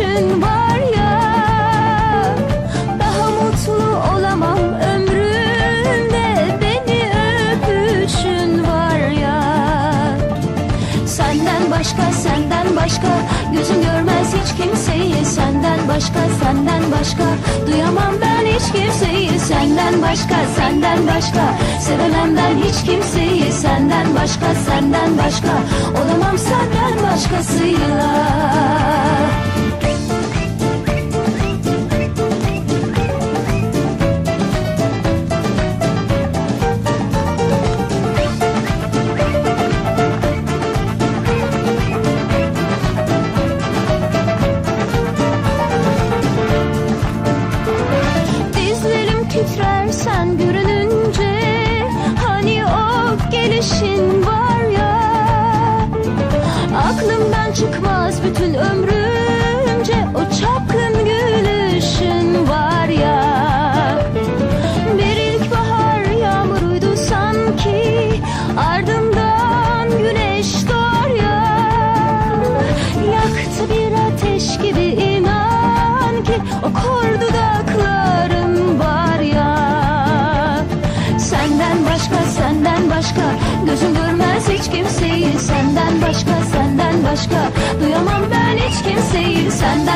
gülüşün var ya Daha mutlu olamam ömrümde. Beni öpüşün var ya Senden başka senden başka Gözüm görmez hiç kimseyi. Senden başka senden başka Duyamam ben hiç kimseyi. Senden başka senden başka Sevemem ben hiç kimseyi. Senden başka senden başka Olamam senden başkasıyla sen görününce Hani o gelişin var ya. Aklımdan çıkmaz bütün ömrümce O çapkın gülüşün var ya. Bir ilkbahar yağmuruydu sanki Ardından güneş doğar ya. Yaktı bir ateş gibi inan ki O kor